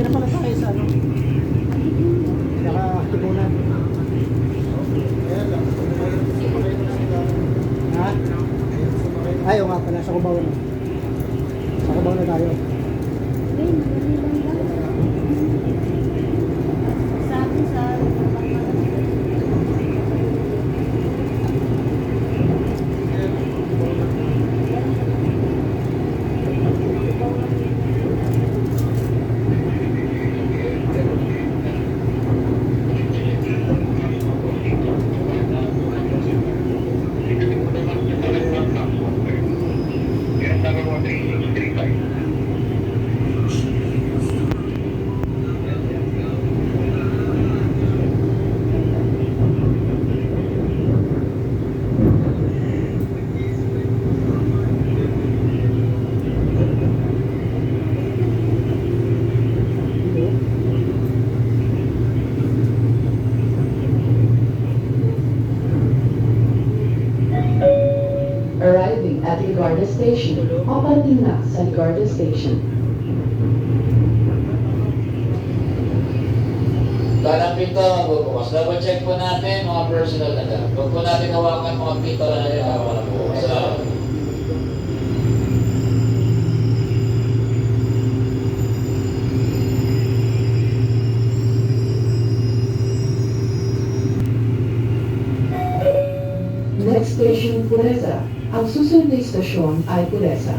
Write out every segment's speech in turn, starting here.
Pwede na pala tayo sa ano. Naka-tipunan. Ha? Ayaw nga pala, sa Cubao na. Sa Cubao na tayo. Sabi Ligarda Station, paparating na sa Ligarda Station. Kanang pinto magbubukas. Double check po natin mga personal na gamit. Huwag po natin hawakan mga pinto na natin hawakan na bukas. Salamat. Next station, Pureza. Ang susunod na istasyon ay Pureza.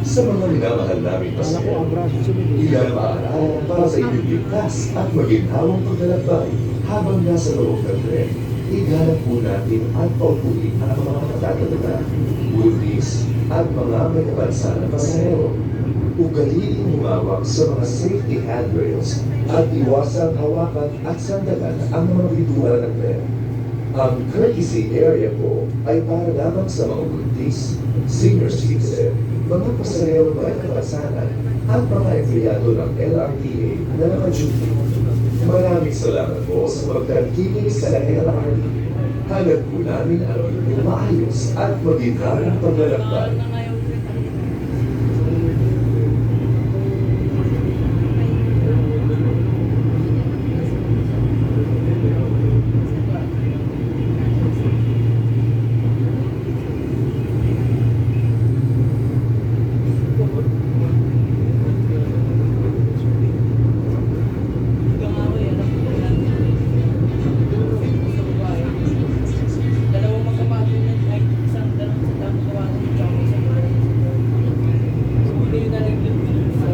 Sa mga minamahal namin pasahero, ilang paalala para sa inyong ligtas at maginhawang paglalakbay habang nasa loob ng tren. Iganap po natin at paupuin ang mga matataganda, buntis at mga may kapansanan na pasahero. Ugaliin humawak sa mga safety handrails at iwasang hawakan at sandalan ang mga bituan ng tren. Ang courtesy area po ay para lamang sa mga buntis, senior citizen, mga pasahero may kapasanan, at mga empleyado ng LRTA na naka-duty. Maraming salamat po sa pagtangkilik sa LRT. Hanap po namin ang maayos at maginharang paglalakbay. Dalawang magkapatid na ay isang dalawang sa tamang gawa ng tsaka isang dalawang sa So, hindi yun na rin yung sa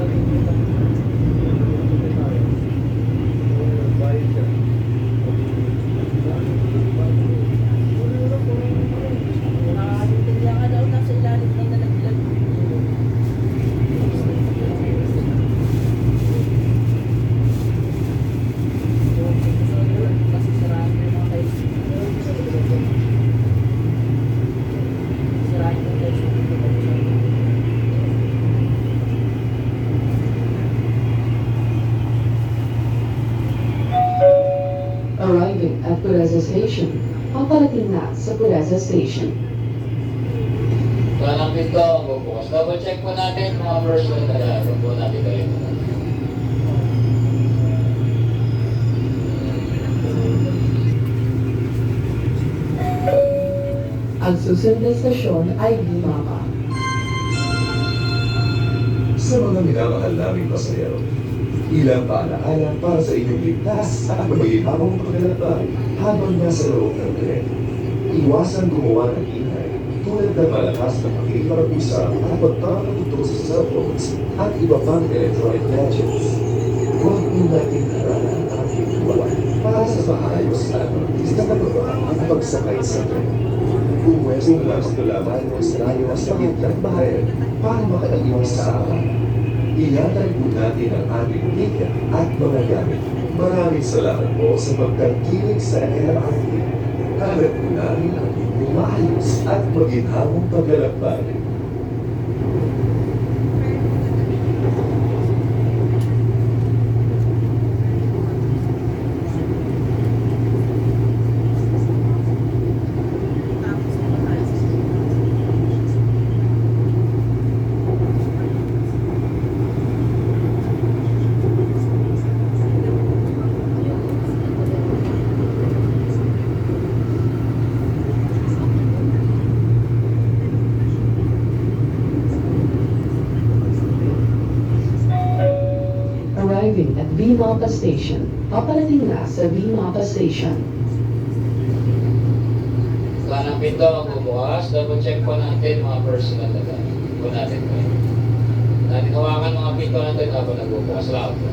Nakakatintindi ka daw nasa ilalim ng nalaglag. Kasi sarado yung mga tayo. Sirahin yung tayo. Arriving at Station, paparating na sa Pureza Station. Kanang pinto ang magbubukas. Double check po natin mga personal na. Huwag po natin kayo. Ang susunod na istasyon ay Limapa. Sa mga minamahal naming pasahero, ilang paalaala para sa inyong ligtas at maginhawang paglalakbay habang nasa loob ng tren. Iwasan gumawa ng ingay tulad ng malakas na pakikipag-usap at pagpapatutok sa cellphones at iba pang electronic gadgets. Huwag po natin haralan ang hituan para sa maayos at mabilis na pagbawa ang pagsakay sa tren. Pumwesto lamang lamang ng sarayo sa gitnang bahayan para makaiwas sa akin. Ingatan po natin ang ating tiket at mga gamit. Maraming salamat po sa pagtangkilik sa LRT. Hanap po namin ang inyong maayos at maginhawang paglalakbay. Arriving at V-Mapa Station. Paparating na sa V-Mapa Station. Wala ng pinto magbubukas. Double check po natin mga personal na gamit. Po natin po. Natin hawakan mga pinto natin habang nagbubukas. Salamat po.